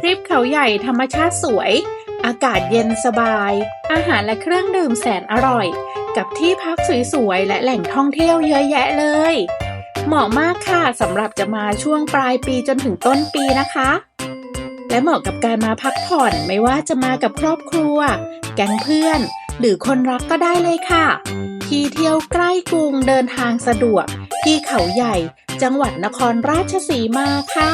ทริปเขาใหญ่ธรรมชาติสวย อากาศเย็นสบาย อาหารและเครื่องดื่มแสนอร่อย กับที่พักสวยๆ และแหล่งท่องเที่ยวเยอะแยะเลย เหมาะมากค่ะสำหรับจะมาช่วงปลายปีจนถึงต้นปีนะคะ และเหมาะกับการมาพักผ่อนไม่ว่าจะมากับครอบครัว แก๊งเพื่อน หรือคนรักก็ได้เลยค่ะ ที่เที่ยวใกล้กรุงเดินทางสะดวก ที่เขาใหญ่ จังหวัดนครราชสีมาค่ะ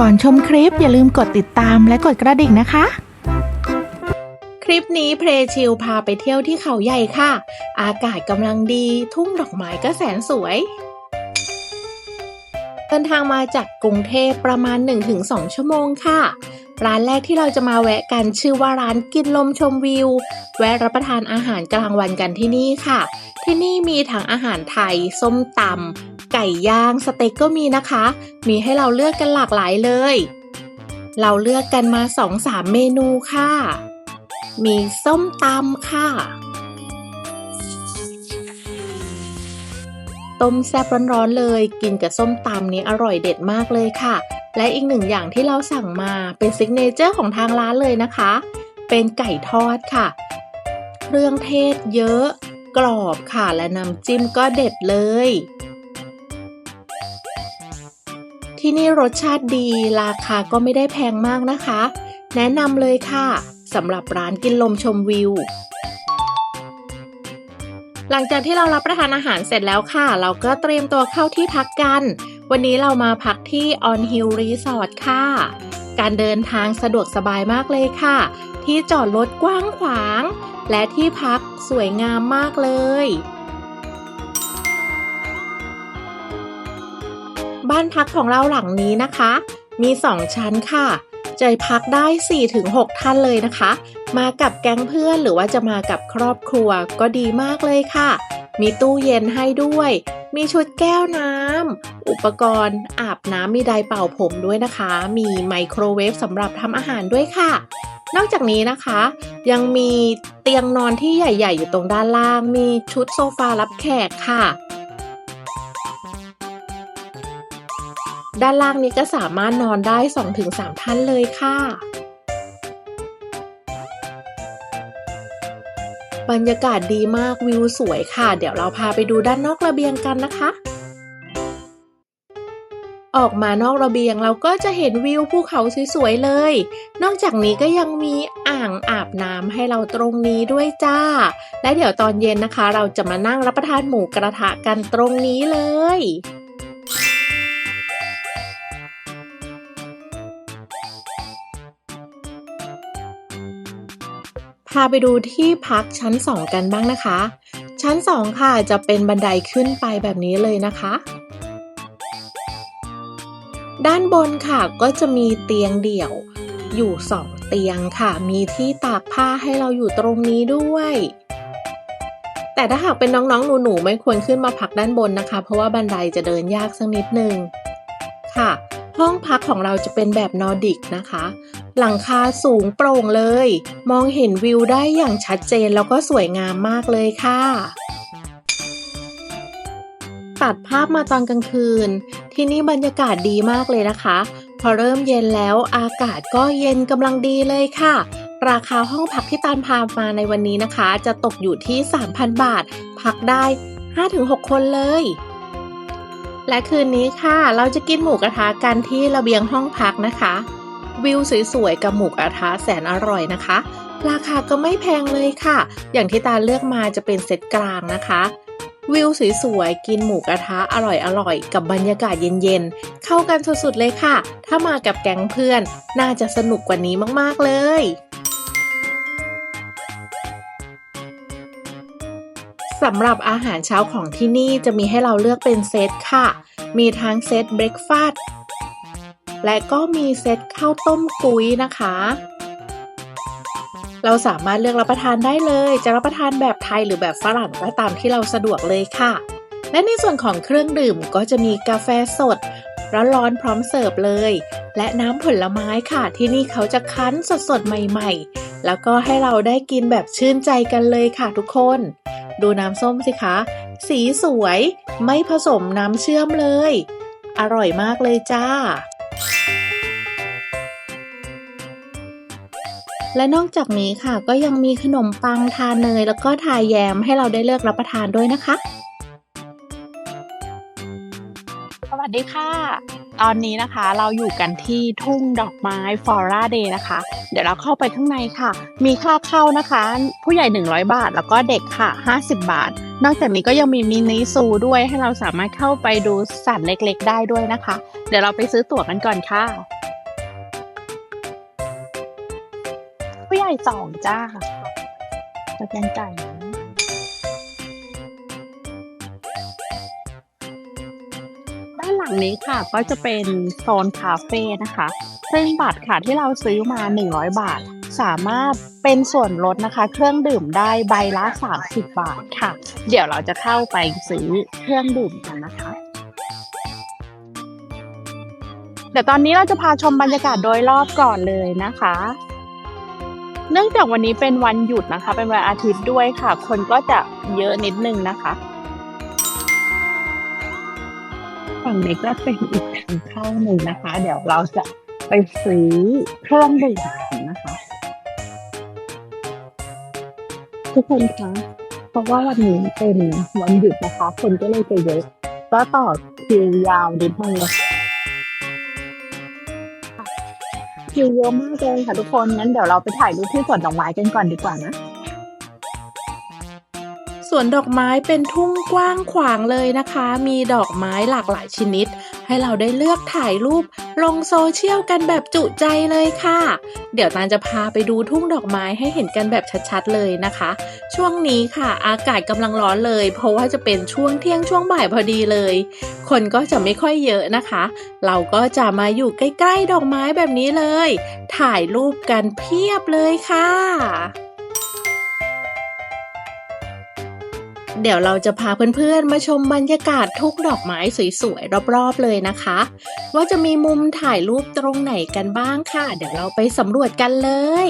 ก่อนชมคลิปอย่าลืมกดติดตามและกดกระดิ่งนะคะ คลิปนี้เพลชิลพาไปเที่ยวที่เขาใหญ่ค่ะ อากาศกำลังดี ทุ่งดอกไม้ก็แสนสวยเดินทางมาจากกรุงเทพประมาณ 1-2 ชั่วโมงค่ะ ร้านแรกที่เราจะมาแวะกันชื่อว่าร้านกินลมชมวิว แวะรับประทานอาหารกลางวันกันที่นี่ค่ะ ที่นี่มีทั้งอาหารไทย ส้มตำ ไก่ย่างสเต็กก็มีนะคะ มีให้เราเลือกกันหลากหลายเลย เราเลือกกันมา2-3เมนูค่ะ มีส้มตำค่ะ ต้มแซ่บร้อนๆเลย กินกับส้มตำนี้อร่อยเด็ดมากเลยค่ะ และอีกหนึ่งอย่างที่เราสั่งมาเป็นซิกเนเจอร์ของทางร้านเลยนะคะ เป็นไก่ทอดค่ะ เครื่องเทศเยอะ กรอบค่ะและน้ำจิ้มก็เด็ดเลย ที่นี่รสชาติดี ราคาก็ไม่ได้แพงมากนะคะ แนะนำเลยค่ะสำหรับร้านกินลมชมวิว หลังจากที่เรารับประทานอาหารเสร็จแล้วค่ะ เราก็เตรียมตัวเข้าที่พักกัน วันนี้เรามาพักที่ On Hill Resort ค่ะ การเดินทางสะดวกสบายมากเลยค่ะ ที่จอดรถกว้างขวาง และที่พักสวยงามมากเลย บ้านพักของเราหลังนี้นะคะ มี 2 ชั้นค่ะใจพักได้ 4-6 ท่านเลยนะคะ มากับแก๊งเพื่อนหรือว่าจะมากับครอบครัวก็ดีมากเลยค่ะ มีตู้เย็นให้ด้วย มีชุดแก้วน้ำ อุปกรณ์อาบน้ำมีไดเป่าผมด้วยนะคะ มีไมโครเวฟสำหรับทำอาหารด้วยค่ะ นอกจากนี้นะคะ ยังมีเตียงนอนที่ใหญ่ ๆ อยู่ตรงด้านล่าง มีชุดโซฟารับแขกค่ะ ด้านล่างนี้ก็สามารถนอนได้ 2-3 ท่านเลยค่ะ บรรยากาศดีมากวิวสวยค่ะ เดี๋ยวเราพาไปดูด้านนอกระเบียงกันนะคะ ออกมานอกระเบียงเราก็จะเห็นวิวภูเขาสวยๆเลย นอกจากนี้ก็ยังมีอ่างอาบน้ำให้เราตรงนี้ด้วยจ้า และเดี๋ยวตอนเย็นนะคะ เราจะมานั่งรับประทานหมูกระทะกันตรงนี้เลย พาไปดูที่พักชั้น 2 กันบ้างนะคะ ชั้น 2 ค่ะจะเป็นบันไดขึ้นไปแบบนี้เลยนะคะ ด้านบนค่ะก็จะมีเตียงเดี่ยวอยู่ 2 เตียงค่ะ มีที่ตากผ้าให้เราอยู่ตรงนี้ด้วย แต่ถ้าหากเป็นน้องๆ หนูๆ ไม่ควรขึ้นมาพักด้านบนนะคะ เพราะว่าบันไดจะเดินยากสักนิดนึงค่ะ ห้องพักของเราจะเป็นแบบนอร์ดิกนะคะ หลังคาสูงโปร่งเลย มองเห็นวิวได้อย่างชัดเจนแล้วก็สวยงามมากเลยค่ะ ตัดภาพมาตอนกลางคืน ที่นี่บรรยากาศดีมากเลยนะคะ พอเริ่มเย็นแล้วอากาศก็เย็นกำลังดีเลยค่ะราคาห้องพักที่ตานพามาในวันนี้นะคะ จะตกอยู่ที่ 3,000 บาท พักได้ 5-6 คนเลย และคืนนี้ค่ะ เราจะกินหมูกระทะกันที่ระเบียงห้องพักนะคะ วิวสวยๆกับหมูกระทะแสนอร่อยนะคะ ราคาก็ไม่แพงเลยค่ะ อย่างที่ตาเลือกมาจะเป็นเซตกลางนะคะ วิวสวยๆกินหมูกระทะอร่อยๆกับบรรยากาศเย็นๆ เข้ากันสุดๆเลยค่ะ ถ้ามากับแก๊งเพื่อน น่าจะสนุกกว่านี้มากๆเลย สำหรับอาหารเช้าของที่นี่จะมีให้เราเลือกเป็นเซตค่ะ มีทั้งเซตเบรคฟาสต์และก็มีเซตข้าวต้มกุ้ยนะคะ เราสามารถเลือกรับประทานได้เลย จะรับประทานแบบไทยหรือแบบฝรั่งก็ตามที่เราสะดวกเลยค่ะ และในส่วนของเครื่องดื่มก็จะมีกาแฟสดร้อนๆพร้อมเสิร์ฟเลย และน้ำผลไม้ค่ะ ที่นี่เขาจะคั้นสดๆใหม่ ๆ แล้วก็ให้เราได้กินแบบชื่นใจกันเลยค่ะทุกคน ดูน้ำส้มสิคะ สีสวย ไม่ผสมน้ำเชื่อมเลย อร่อยมากเลยจ้า และนอกจากนี้ค่ะก็ยังมีขนมปังทาเนย แล้วก็ทาแยมให้เราได้เลือกรับประทานด้วยนะคะ สวัสดีค่ะ ตอนนี้นะคะเราอยู่กันที่ทุ่งดอกไม้ฟอร่าเดย์นะคะ เดี๋ยวเราเข้าไปข้างในค่ะ มีค่าเข้านะคะ ผู้ใหญ่ 100 บาท แล้วก็เด็กค่ะ 50 บาท นอกจากนี้ก็ยังมีมินิซูด้วยให้เราสามารถเข้าไปดูสัตว์เล็กๆ ได้ด้วยนะคะ เดี๋ยวเราไปซื้อตั๋วกันก่อนค่ะ ผู้ใหญ่สองจ้าจะเป็นไก่ หลังนี้ค่ะก็จะเป็นโซนคาเฟ่นะคะ ซึ่งบัตรค่ะที่เราซื้อมา 100 บาท สามารถเป็นส่วนลดนะคะ เครื่องดื่มได้ใบละ 30 บาทค่ะ เดี๋ยวเราจะเข้าไปซื้อเครื่องดื่มกันนะคะเดี๋ยวตอนนี้เราจะพาชมบรรยากาศโดยรอบก่อนเลยนะคะ เนื่องจากวันนี้เป็นวันหยุดนะคะ เป็นวันอาทิตย์ด้วยค่ะ คนก็จะเยอะนิดนึงนะคะ งนี้ก็เป็นอีกทางเข้าหนึ่งนะคะ เดี๋ยวเราจะไปซื้อเครื่องดื่มกันนะคะ ทุกคนคะเพราะว่าวันนี้เป็นวันหยุดนะคะ คนก็เลยจะเยอะก็ต่อคิวยาวนิดนึงเลยคิวเยอะมากเลยค่ะทุกคนงั้นเดี๋ยวเราไปถ่ายรูปที่สวนดอกไม้กันก่อนดีกว่านะ วนดอกไม้เป็นทุ่งกว้างขวางเลยนะคะ มีดอกไม้หลากหลายชนิด ให้เราได้เลือกถ่ายรูป ลงโซเชียลกันแบบจุใจเลยค่ะ เดี๋ยวตาลจะพาไปดูทุ่งดอกไม้ให้เห็นกันแบบชัดๆเลยนะคะ ช่วงนี้ค่ะ อากาศกำลังร้อนเลย เพราะว่าจะเป็นช่วงเที่ยงช่วงบ่ายพอดีเลย คนก็จะไม่ค่อยเยอะนะคะ เราก็จะมาอยู่ใกล้ๆดอกไม้แบบนี้เลย ถ่ายรูปกันเพียบเลยค่ะ เดี๋ยวเราจะพาเพื่อนๆ มาชมบรรยากาศทุกดอกไม้สวยๆ รอบๆ เลยนะคะ ว่าจะมีมุมถ่ายรูปตรงไหนกันบ้างค่ะ เดี๋ยวเราไปสำรวจกันเลย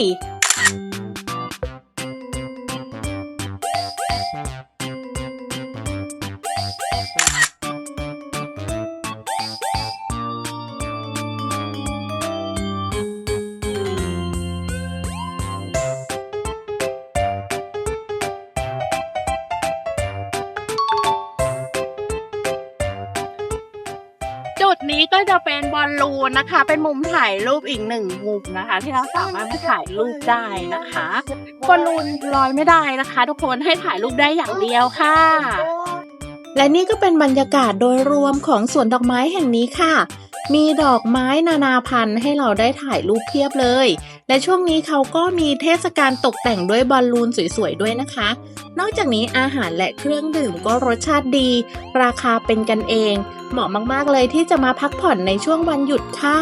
จุดนี้ก็จะเป็นบอลลูนนะคะ เป็นมุมถ่ายรูปอีกหนึ่งมุมนะคะ ที่เราสามารถไปถ่ายรูปได้นะคะบอลลูนลอยไม่ได้นะคะ ทุกคนให้ถ่ายรูปได้อย่างเดียวค่ะ และนี่ก็เป็นบรรยากาศโดยรวมของสวนดอกไม้แห่งนี้ค่ะ มีดอกไม้นานาพันธุ์ให้เราได้ถ่ายรูปเพียบเลย และช่วงนี้เขาก็มีเทศกาลตกแต่งด้วยบอลลูนสวยๆด้วยนะคะ นอกจากนี้อาหารและเครื่องดื่มก็รสชาติดี ราคาเป็นกันเอง เหมาะมากๆเลยที่จะมาพักผ่อนในช่วงวันหยุดค่ะ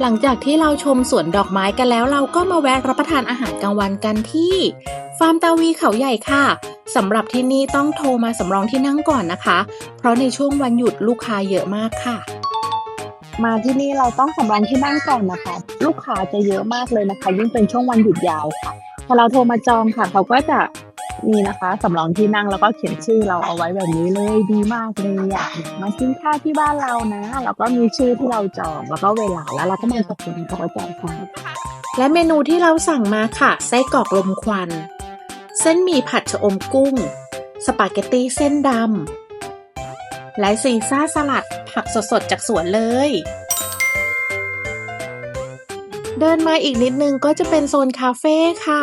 หลังจากที่เราชมสวนดอกไม้กันแล้วเราก็มาแวะรับประทานอาหารกลางวันกันที่ ฟาร์มตาวีเขาใหญ่ค่ะสำหรับที่นี่ต้องโทรมาสำรองที่นั่งก่อนนะคะ เพราะในช่วงวันหยุดลูกค้าเยอะมากค่ะ มาที่นี่เราต้องสำรองที่นั่งก่อนนะคะ ลูกค้าจะเยอะมากเลยนะคะ ยิ่งเป็นช่วงวันหยุดยาวค่ะ พอเราโทรมาจองค่ะ เขาก็จะมีนะคะสำรองที่นั่งแล้วก็เขียนชื่อเราเอาไว้แบบนี้เลยดีมากเลยอยากมากินข้าวที่บ้านเรานะแล้วก็มีชื่อที่เราจองแล้วก็เวลาแล้วเราก็มาตกลงเขาก็จ่ายค่ะและเมนูที่เราสั่งมาค่ะไส้กรอกลมควัน เส้นหมี่ผัดชะอมกุ้ง สปาเกตตี้เส้นดำ และซีซ่าสลัดผักสดๆจากสวนเลย เดินมาอีกนิดนึงก็จะเป็นโซนคาเฟ่ค่ะ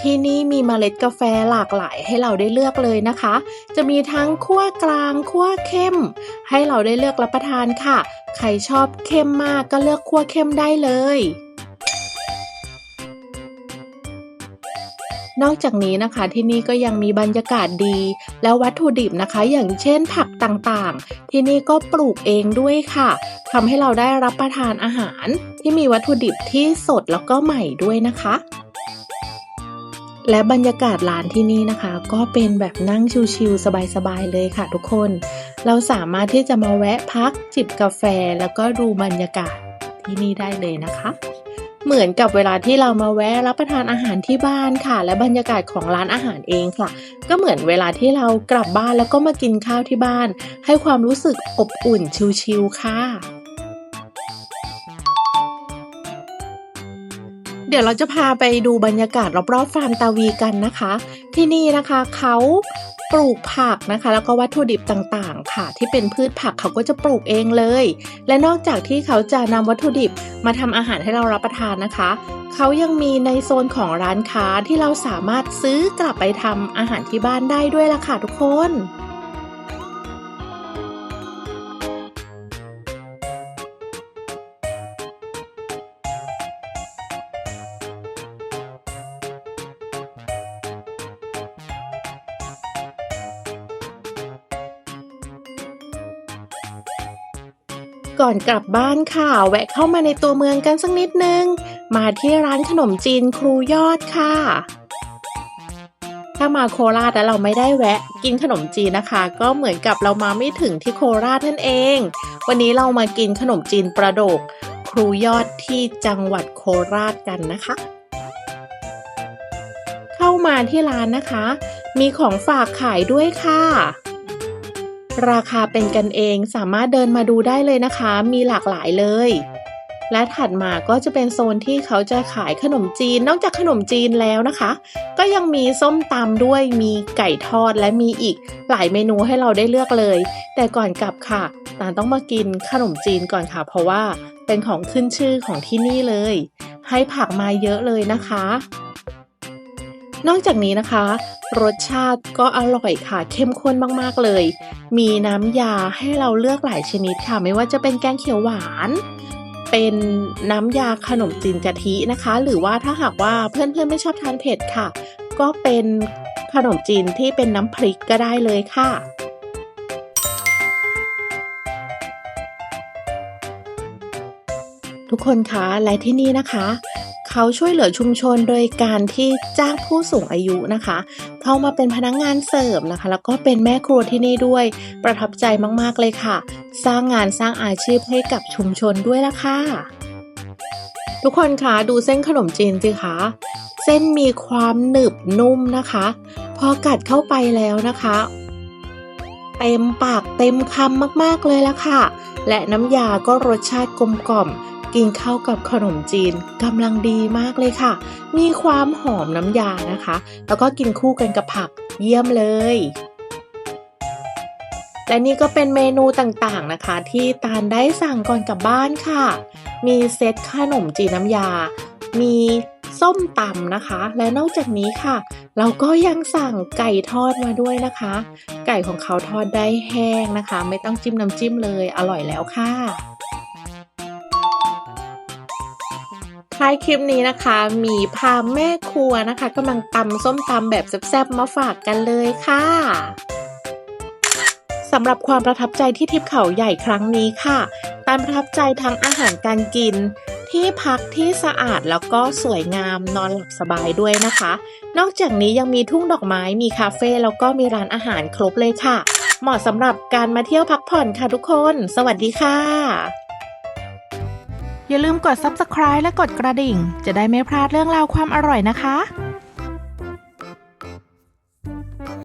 ที่นี่มีเมล็ดกาแฟหลากหลายให้เราได้เลือกเลยนะคะ จะมีทั้งคั่วกลางคั่วเข้ม ให้เราได้เลือกรับประทานค่ะ ใครชอบเข้มมากก็เลือกคั่วเข้มได้เลย นอกจากนี้นะคะที่นี่ก็ยังมีบรรยากาศดี และวัตถุดิบนะคะ อย่างเช่นผักต่างๆ ที่นี่ก็ปลูกเองด้วยค่ะทำให้เราได้รับประทานอาหารที่มีวัตถุดิบที่สดแล้วก็ใหม่ด้วยนะคะ และบรรยากาศร้านที่นี่นะคะ ก็เป็นแบบนั่งชิลๆสบายๆเลยค่ะทุกคน เราสามารถที่จะมาแวะพักจิบกาแฟแล้วก็ดูบรรยากาศที่นี่ได้เลยนะคะ เหมือนกับเวลาที่เรามาแวะรับประทานอาหารที่บ้านค่ะ และบรรยากาศของร้านอาหารเองค่ะ ก็เหมือนเวลาที่เรากลับบ้านแล้วก็มากินข้าวที่บ้าน ให้ความรู้สึกอบอุ่นชิลๆค่ะเดี๋ยวเราจะพาไปดูบรรยากาศรอบๆฟาร์มตาวีกันนะคะ ที่นี่นะคะเขา ปลูกผักนะคะ แล้วก็วัตถุดิบต่างๆ ค่ะ ที่เป็นพืชผักเขาก็จะปลูกเองเลย และนอกจากที่เขาจะนำวัตถุดิบมาทำอาหารให้เรารับประทานนะคะ เขายังมีในโซนของร้านค้าที่เราสามารถซื้อกลับไปทำอาหารที่บ้านได้ด้วยล่ะค่ะทุกคน ก่อนกลับบ้านค่ะ แวะเข้ามาในตัวเมืองกันสักนิดนึง มาที่ร้านขนมจีนครูยอดค่ะ ถ้ามาโคราชแล้วเราไม่ได้แวะกินขนมจีนนะคะ ก็เหมือนกับเรามาไม่ถึงที่โคราชนั่นเอง วันนี้เรามากินขนมจีนประโดก ครูยอดที่จังหวัดโคราชกันนะคะ เข้ามาที่ร้านนะคะ มีของฝากขายด้วยค่ะ ราคาเป็นกันเองสามารถเดินมาดูได้เลยนะคะ มีหลากหลายเลย และถัดมาก็จะเป็นโซนที่เขาจะขายขนมจีน นอกจากขนมจีนแล้วนะคะ ก็ยังมีส้มตำด้วยมีไก่ทอดและมีอีกหลายเมนูให้เราได้เลือกเลย แต่ก่อนกลับค่ะตาลต้องมากินขนมจีนก่อนค่ะ เพราะว่าเป็นของขึ้นชื่อของที่นี่เลย ให้ผักมาเยอะเลยนะคะ นอกจากนี้นะคะ รสชาติก็อร่อยค่ะ เข้มข้นมากๆเลย มีน้ำยาให้เราเลือกหลายชนิดค่ะ ไม่ว่าจะเป็นแกงเขียวหวาน เป็นน้ำยาขนมจีนกะทินะคะ หรือว่าถ้าหากว่าเพื่อนๆไม่ชอบทานเผ็ดค่ะ ก็เป็นขนมจีนที่เป็นน้ำพริกก็ได้เลยค่ะทุกคนคะและที่นี่นะคะ เขาช่วยเหลือชุมชนโดยการที่จ้างผู้สูงอายุนะคะ เข้ามาเป็นพนักงงานเสิร์ฟนะคะ แล้วก็เป็นแม่ครัวที่นี่ด้วย ประทับใจมากๆเลยค่ะ สร้างงานสร้างอาชีพให้กับชุมชนด้วยละค่ะ ทุกคนคะดูเส้นขนมจีนสิคะเส้นมีความหนึบนุ่มนะคะ พอกัดเข้าไปแล้วนะคะเต็มปากเต็มคำมากๆเลยละค่ะ และน้ำยาก็รสชาติกลมกล่อม กินข้าวกับขนมจีนกำลังดีมากเลยค่ะ มีความหอมน้ำยานะคะ แล้วก็กินคู่กันกับผักเยี่ยมเลยและนี่ก็เป็นเมนูต่างๆนะคะ ที่ตาลได้สั่งก่อนกลับบ้านค่ะ มีเซตขนมจีนน้ำยา มีส้มตำนะคะ และนอกจากนี้ค่ะ เราก็ยังสั่งไก่ทอดมาด้วยนะคะ ไก่ของเขาทอดได้แห้งนะคะ ไม่ต้องจิ้มน้ำจิ้มเลยอร่อยแล้วค่ะ ท้ายคลิปนี้นะคะ มีพาแม่ครัวนะคะกำลังตำส้มตำแบบแซ่บๆมาฝากกันเลยค่ะสำหรับความประทับใจที่ทริปเขาใหญ่ครั้งนี้ค่ะตามประทับใจทั้งอาหารการกิน ที่พักที่สะอาดแล้วก็สวยงามนอนหลับสบายด้วยนะคะ นอกจากนี้ยังมีทุ่งดอกไม้มีคาเฟ่แล้วก็มีร้านอาหารครบเลยค่ะ เหมาะสำหรับการมาเที่ยวพักผ่อนค่ะทุกคน สวัสดีค่ะ อย่าลืมกด subscribe และกดกระดิ่ง จะได้ไม่พลาดเรื่องราวความอร่อยนะคะ